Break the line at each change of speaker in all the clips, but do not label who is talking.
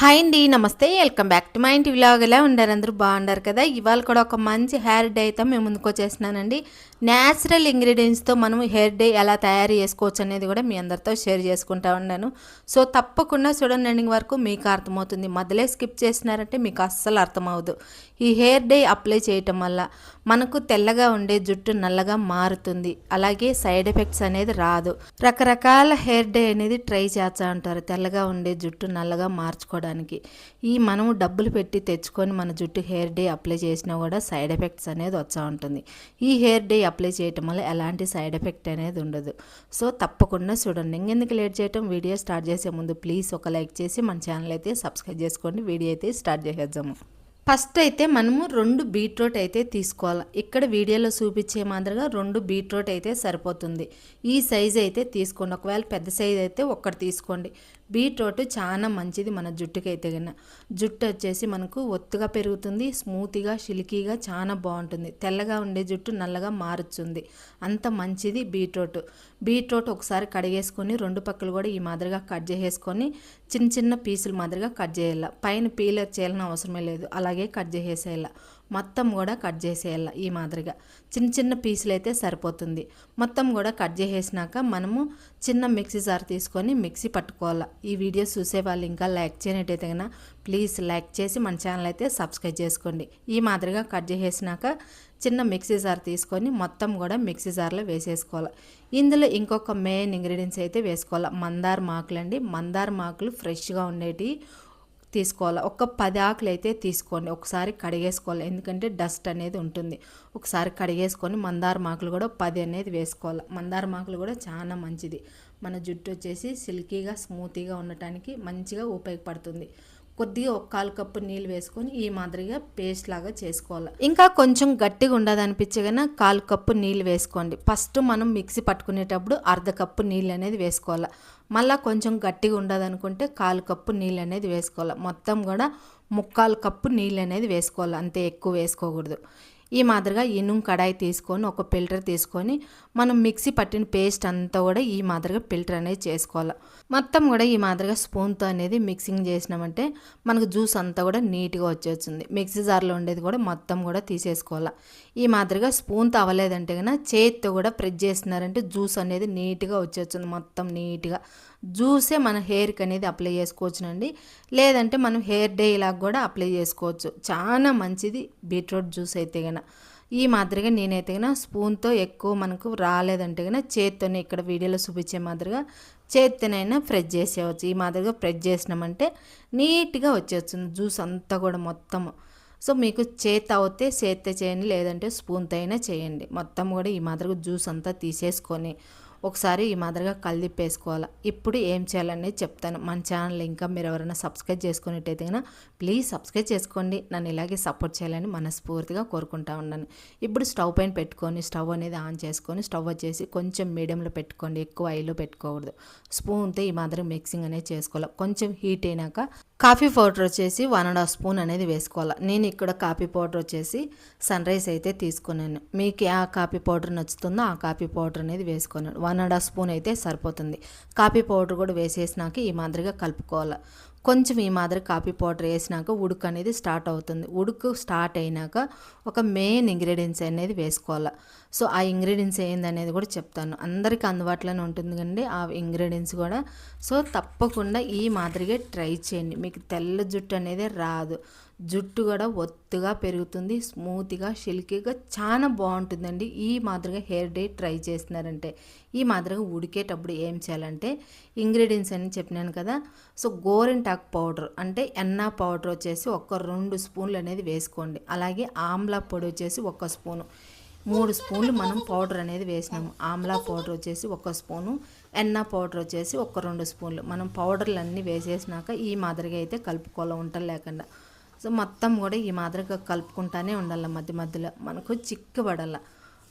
Hi అండి నమస్తే. Welcome back to మా ఇంటి వ్లాగ్ ఎలా ఉండారు అందరూ బాగుండారు కదా? ఇవాళ కూడా ఒక మంచి హెయిర్ డే అయితే మేము ముందుకు వచ్చేసినానండి న్యాచురల్ ఇంగ్రీడియంట్స్తో మనం హెయిర్ డే ఎలా తయారు చేసుకోవచ్చు అనేది కూడా మీ అందరితో షేర్ చేసుకుంటా ఉన్నాను. సో తప్పకుండా చూడండి ఎండింగ్ వరకు మీకు అర్థమవుతుంది. మధ్యలో స్కిప్ చేసినారంటే మీకు అస్సలు అర్థమవుదు ఈ హెయిర్ డే అప్లై చేయటం వల్ల మనకు తెల్లగా ఉండే జుట్టు నల్లగా మారుతుంది. అలాగే సైడ్ ఎఫెక్ట్స్ అనేది రాదు. రకరకాల హెయిర్ డే అనేది ట్రై చేస్తా ఉంటారు. తెల్లగా ఉండే జుట్టు నల్లగా మార్చుకోవడం మార్చుకోవడానికి ఈ మనము డబ్బులు పెట్టి తెచ్చుకొని మన జుట్టు హెయిర్ డే అప్లై చేసినా కూడా సైడ్ ఎఫెక్ట్స్ అనేది వచ్చా ఉంటుంది. ఈ హెయిర్ డే అప్లై చేయటం వల్ల ఎలాంటి సైడ్ ఎఫెక్ట్ అనేది ఉండదు. సో తప్పకుండా చూడండి. ఇంకెందుకు లేట్ చేయటం? వీడియో స్టార్ట్ చేసే ముందు ప్లీజ్ ఒక లైక్ చేసి మన ఛానల్ అయితే సబ్స్క్రైబ్ చేసుకోండి. వీడియో అయితే స్టార్ట్ చేసేద్దాము. ఫస్ట్ అయితే మనము రెండు బీట్రూట్ అయితే తీసుకోవాలి. ఇక్కడ వీడియోలో చూపించే మాదిరిగా రెండు బీట్రూట్ అయితే సరిపోతుంది. ఈ సైజ్ అయితే తీసుకోండి. ఒకవేళ పెద్ద సైజ్ అయితే ఒక్కటి తీసుకోండి. బీట్రూట్ చాలా మంచిది మన జుట్టుకి అయితే కన్నా. జుట్టు వచ్చేసి మనకు ఒత్తుగా పెరుగుతుంది. స్మూత్గా సిల్కీగా చాలా బాగుంటుంది. తెల్లగా ఉండే జుట్టు నల్లగా మారుతుంది. అంత మంచిది బీట్రూట్. బీట్రూట్ ఒకసారి కడిగేసుకొని రెండు పక్కలు కూడా ఈ మాదిరిగా కట్ చేసేసుకొని చిన్న చిన్న పీసులు మాదిరిగా కట్ చేయాలి. పైన పీలర్ చేయాలని అవసరమే లేదు. అలాగే కట్ చేసేసేయాలి. మొత్తం కూడా కట్ చేసేయాలి ఈ మాదిరిగా. చిన్న చిన్న పీసులు అయితే సరిపోతుంది. మొత్తం కూడా కట్ చేసేసినాక మనము చిన్న మిక్సీ జార్ తీసుకొని మిక్సీ పట్టుకోవాలి. ఈ వీడియో చూసే వాళ్ళు ఇంకా లైక్ చేయనట్టయితే కన్నా ప్లీజ్ లైక్ చేసి మన ఛానల్ అయితే సబ్స్క్రైబ్ చేసుకోండి. ఈ మాదిరిగా కట్ చేసేసినాక చిన్న మిక్సీ జార్ తీసుకొని మొత్తం కూడా మిక్సీ జార్లో వేసేసుకోవాలి. ఇందులో ఇంకొక మెయిన్ ఇంగ్రీడియంట్స్ అయితే వేసుకోవాలి. మందార మాకులు అండి మందార మాకులు ఫ్రెష్గా ఉండేటివి తీసుకోవాలి? ఒక పది ఆకులు అయితే తీసుకోండి. ఒకసారి కడిగేసుకోవాలి. ఎందుకంటే డస్ట్ అనేది ఉంటుంది. ఒకసారి కడిగేసుకొని మందార మాకులు కూడా పది అనేది వేసుకోవాలి? మందార మాకులు కూడా చాలా మంచిది. మన జుట్టు వచ్చేసి సిల్కీగా స్మూతీగా ఉండటానికి మంచిగా ఉపయోగపడుతుంది. కొద్దిగా ఒక కాలు కప్పు నీళ్ళు వేసుకొని ఈ మాదిరిగా పేస్ట్ లాగా చేసుకోవాలి. ఇంకా కొంచెం గట్టిగా ఉండదు కానీ కాలు కప్పు నీళ్ళు వేసుకోండి. ఫస్ట్ మనం మిక్సీ పట్టుకునేటప్పుడు అర్ధ కప్పు నీళ్ళు అనేది వేసుకోవాలి. మళ్ళీ కొంచెం గట్టిగా ఉండదు అనుకుంటే కాలు కప్పు నీళ్ళు అనేది వేసుకోవాలి. మొత్తం కూడా ముక్కాలు కప్పు నీళ్ళు అనేది వేసుకోవాలి. అంతే ఎక్కువ వేసుకోకూడదు. ఈ మాదిరిగా ఇనుము కడాయి తీసుకొని ఒక ఫిల్టర్ తీసుకొని మనం మిక్సీ పట్టిన పేస్ట్ అంతా కూడా ఈ మాదిరిగా ఫిల్టర్ అనేది చేసుకోవాలి. మొత్తం కూడా ఈ మాదిరిగా స్పూన్తో అనేది మిక్సింగ్ చేసినామంటే మనకు జ్యూస్ అంతా కూడా నీట్గా వచ్చేస్తుంది. మిక్సీ జార్లో ఉండేది కూడా మొత్తం కూడా తీసేసుకోవాలి. ఈ మాదిరిగా స్పూన్తో అవ్వలేదంటే కన్నా చేతితో కూడా ప్రెస్ చేసినారంటే జ్యూస్ అనేది నీట్గా వచ్చేస్తుంది. మొత్తం నీట్గా. జ్యూసే మన హెయిర్కి అనేది అప్లై చేసుకోవచ్చునండి. లేదంటే మనం హెయిర్ డే ఇలా కూడా అప్లై చేసుకోవచ్చు. చాలా మంచిది బీట్రూట్ జ్యూస్ అయితే కనుక ఈ మాదిరిగా నేనైతే కనుక స్పూన్తో ఎక్కువ మనకు రాలేదంటే కనుక చేత్తోనే ఇక్కడ వీడియోలో చూపించే మాదిరిగా చేత్తోనైనా ఫ్రెష్ చేసేయవచ్చు. ఈ మాదిరిగా ఫ్రెష్ చేసినామంటే నీట్గా వచ్చేస్తుంది జ్యూస్ అంతా కూడా మొత్తము. సో మీకు చేత అవుతే చేత్తో చేయండి లేదంటే స్పూన్తో అయినా చేయండి. మొత్తం కూడా ఈ మాదిరిగా జ్యూస్ అంతా తీసేసుకొని ఒకసారి ఈ మాదిరిగా కలిదిప్పేసుకోవాలి ఇప్పుడు ఏం చేయాలనేది చెప్తాను. మన ఛానల్ ఇంకా మీరు ఎవరైనా సబ్స్క్రైబ్ చేసుకునేట్టయితే కనుక ప్లీజ్ సబ్స్క్రైబ్ చేసుకోండి. నన్ను ఇలాగే సపోర్ట్ చేయాలని మనస్ఫూర్తిగా కోరుకుంటా ఉన్నాను. ఇప్పుడు స్టవ్ పైన పెట్టుకొని స్టవ్ అనేది ఆన్ చేసుకొని స్టవ్ వచ్చేసి కొంచెం మీడియంలో పెట్టుకోండి. ఎక్కువ ఐలో పెట్టుకోకూడదు. స్పూన్తో ఈ మాదిరి మిక్సింగ్ అనేది చేసుకోవాలి. కొంచెం హీట్ అయినాక కాఫీ పౌడర్ వచ్చేసి వన్ అండ్ హాఫ్ స్పూన్ అనేది వేసుకోవాలి. నేను ఇక్కడ కాఫీ పౌడర్ వచ్చేసి సన్ రైస్ అయితే తీసుకున్నాను. మీకు ఆ కాఫీ పౌడర్ నచ్చుతుందో ఆ కాఫీ పౌడర్ అనేది వేసుకున్నాను వన్ అండ్ హాఫ్ స్పూన్ అయితే సరిపోతుంది. కాఫీ పౌడర్ కూడా వేసేసినాక ఈ మాదిరిగా కలుపుకోవాలి. కొంచెం ఈ మాదిరి కాఫీ పౌడర్ వేసినాక ఉడుకు అనేది స్టార్ట్ అవుతుంది. ఉడుకు స్టార్ట్ అయినాక ఒక మెయిన్ ఇంగ్రీడియంట్స్ అనేది వేసుకోవాలి. సో ఆ ఇంగ్రీడియంట్స్ ఏందనేది కూడా చెప్తాను. అందరికీ అందుబాటులోనే ఉంటుంది కండి ఆ ఇంగ్రీడియంట్స్ కూడా. సో తప్పకుండా ఈ మాదిరిగా ట్రై చేయండి. మీకు తెల్ల జుట్టు అనేది రాదు. జుట్టు కూడా ఒత్తుగా పెరుగుతుంది స్మూత్గా సిల్కీగా చాలా బాగుంటుందండి. ఈ మాదిరిగా హెయిర్ డే ట్రై చేసినారంటే ఈ మాదిరిగా ఉడికేటప్పుడు ఏం చేయాలంటే ఇంగ్రీడియంట్స్ అని చెప్పినాను కదా సో గోరింటాక్ పౌడర్ అంటే ఎన్న పౌడర్ వచ్చేసి ఒక రెండు స్పూన్లు అనేది వేసుకోండి. అలాగే ఆమ్లా పొడి వచ్చేసి ఒక స్పూను. మూడు స్పూన్లు మనం పౌడర్ అనేది వేసినాము. ఆమ్లా పౌడర్ వచ్చేసి ఒక స్పూను. ఎన్న పౌడర్ వచ్చేసి ఒక రెండు స్పూన్లు. మనం పౌడర్లు అన్నీ వేసేసినాక ఈ మాదిరిగా అయితే కలుపుకోవాలి ఉంటలు లేకుండా సో మొత్తం కూడా ఈ మాదిరిగా కలుపుకుంటానే ఉండాలి మధ్య మధ్యలో. మనకు చిక్కబడాల.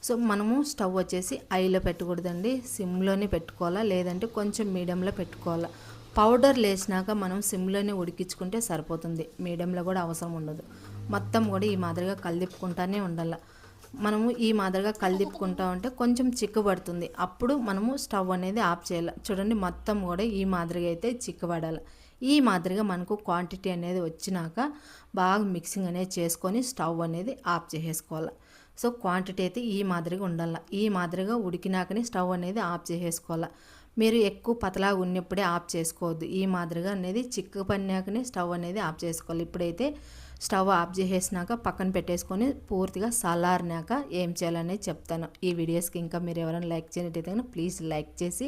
సో మనము స్టవ్ వచ్చేసి ఐలో పెట్టకూడదండి. సిమ్లోనే పెట్టుకోవాలా? లేదంటే కొంచెం మీడియంలో పెట్టుకోవాలా? పౌడర్ లేచినాక మనం సిమ్లోనే ఉడికించుకుంటే సరిపోతుంది. మీడియంలో కూడా అవసరం ఉండదు. మొత్తం కూడా ఈ మాదిరిగా కలిపుకుంటానే ఉండాలి. మనము ఈ మాదిరిగా కలిదిప్పుకుంటా ఉంటే కొంచెం చిక్కబడుతుంది. అప్పుడు మనము స్టవ్ అనేది ఆఫ్ చేయాలి. చూడండి మొత్తం కూడా ఈ మాదిరిగా అయితే చిక్కబడాలి. ఈ మాదిరిగా మనకు క్వాంటిటీ అనేది వచ్చినాక బాగా మిక్సింగ్ అనేది చేసుకొని స్టవ్ అనేది ఆఫ్ చేసేసుకోవాలి. సో క్వాంటిటీ అయితే ఈ మాదిరిగా ఉండాలి. ఈ మాదిరిగా ఉడికినాకనే స్టవ్ అనేది ఆఫ్ చేసేసుకోవాలి. మీరు ఎక్కువ పతలా ఉన్నప్పుడే ఆఫ్ చేసుకోవద్దు. ఈ మాదిరిగా అనేది చిక్కు పన్నాకనే స్టవ్ అనేది ఆఫ్ చేసుకోవాలి. ఇప్పుడైతే స్టవ్ ఆఫ్ చేసేసినాక పక్కన పెట్టేసుకొని పూర్తిగా చల్లారినాక ఏం చేయాలనేది చెప్తాను. ఈ వీడియోస్కి ఇంకా మీరు ఎవరైనా లైక్ చేయనట్టయితే ప్లీజ్ లైక్ చేసి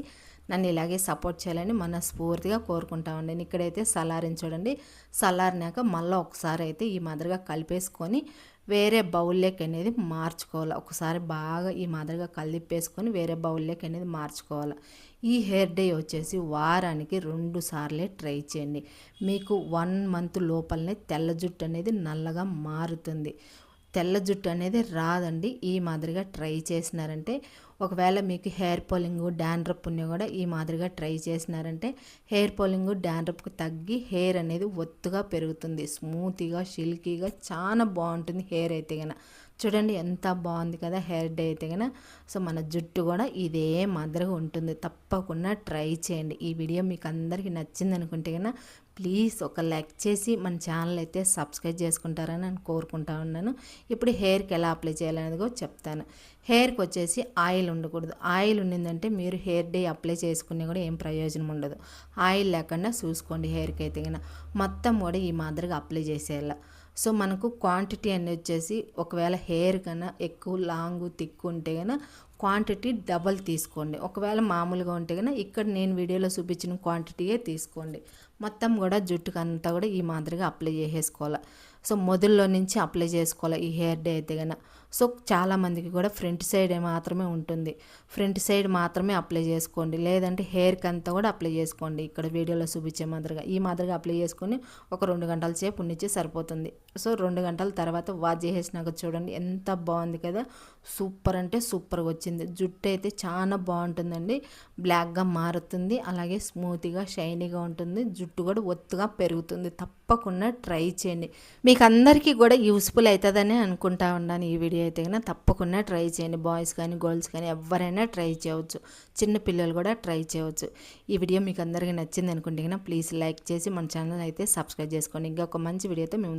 నన్ను ఇలాగే సపోర్ట్ చేయాలని మనస్ఫూర్తిగా కోరుకుంటామండి నేను ఇక్కడైతే చల్లారిని చూడండి. చల్లారినాక మళ్ళీ ఒకసారి అయితే ఈ మాదిరిగా కలిపేసుకొని వేరే బౌల్లోకి అనేది మార్చుకోవాలి. ఒకసారి బాగా ఈ మాదిరిగా కలిపేసుకొని వేరే బౌల్లోకి అనేది మార్చుకోవాలి. ఈ హెయిర్ డే వచ్చేసి వారానికి రెండు సార్లే ట్రై చేయండి. మీకు వన్ మంత్ లోపలనే తెల్ల జుట్టు అనేది నల్లగా మారుతుంది. తెల్ల జుట్టు అనేది రాదండి. ఈ మాదిరిగా ట్రై చేసినారంటే ఒకవేళ మీకు హెయిర్ పోలింగ్ డాండ్రప్ ఉన్నా కూడా ఈ మాదిరిగా ట్రై చేసినారంటే హెయిర్ పోలింగ్ డాండ్రప్కి తగ్గి హెయిర్ అనేది ఒత్తుగా పెరుగుతుంది. స్మూత్గా సిల్కీగా చాలా బాగుంటుంది హెయిర్ అయితే కనుక చూడండి ఎంత బాగుంది కదా హెయిర్ డే అయితే కనుక సో మన జుట్టు కూడా ఇదే మాదిరిగా ఉంటుంది. తప్పకుండా ట్రై చేయండి. ఈ వీడియో మీకు అందరికీ నచ్చింది అనుకుంటే కనుక ప్లీజ్ ఒక లైక్ చేసి మన ఛానల్ అయితే సబ్స్క్రైబ్ చేసుకుంటారని నేను కోరుకుంటా ఉన్నాను. ఇప్పుడు హెయిర్కి ఎలా అప్లై చేయాలనేది కూడా చెప్తాను. హెయిర్కి వచ్చేసి ఆయిల్ ఉండకూడదు. ఆయిల్ ఉండిందంటే మీరు హెయిర్ డే అప్లై చేసుకునే కూడా ఏం ప్రయోజనం ఉండదు. ఆయిల్ లేకుండా చూసుకోండి హెయిర్కి అయితే మొత్తం కూడా ఈ మాదిరిగా అప్లై చేసేలా సో మనకు క్వాంటిటీ అనేది వచ్చేసి ఒకవేళ హెయిర్ కన్నా ఎక్కువ లాంగ్ థిక్ ఉంటే కనుక క్వాంటిటీ డబల్ తీసుకోండి. ఒకవేళ మామూలుగా ఉంటే కనుక ఇక్కడ నేను వీడియోలో చూపించిన క్వాంటిటీయే తీసుకోండి. మొత్తం కూడా జుట్టుకు అంతా కూడా ఈ మాదిరిగా అప్లై చేసేసుకోవాలి. సో మొదల్లో నుంచి అప్లై చేసుకోవాలి ఈ హెయిర్ డే అయితే కనుక సో చాలామందికి కూడా ఫ్రంట్ సైడ్ మాత్రమే ఉంటుంది. ఫ్రంట్ సైడ్ మాత్రమే అప్లై చేసుకోండి. లేదంటే హెయిర్కి అంతా కూడా అప్లై చేసుకోండి. ఇక్కడ వీడియోలో చూపించే మాదిరిగా. ఈ మాదిరిగా అప్లై చేసుకొని ఒక రెండు గంటల సేపు ఉండిచ్చి సరిపోతుంది. సో రెండు గంటల తర్వాత వాష్ చేసేసినాక చూడండి ఎంత బాగుంది కదా. సూపర్ అంటే సూపర్గా వచ్చింది. జుట్టు అయితే చాలా బాగుంటుందండి. బ్లాక్గా మారుతుంది అలాగే స్మూత్గా షైనీగా ఉంటుంది. జుట్టు కూడా ఒత్తుగా పెరుగుతుంది. తప్పకుండా ట్రై చేయండి. మీకు అందరికీ కూడా యూస్ఫుల్ అవుతుందని అనుకుంటా ఉన్నాను ఈ వీడియో అయితే కనుక. తప్పకుండా ట్రై చేయండి. బాయ్స్ కానీ గర్ల్స్ కానీ ఎవరైనా ట్రై చేయవచ్చు. చిన్న పిల్లలు కూడా ట్రై చేయవచ్చు. ఈ వీడియో మీకు అందరికీ నచ్చింది అనుకుంటే కనుక ప్లీజ్ లైక్ చేసి మన ఛానల్ అయితే సబ్స్క్రైబ్ చేసుకోండి. ఇంకా ఒక మంచి వీడియోతో మేము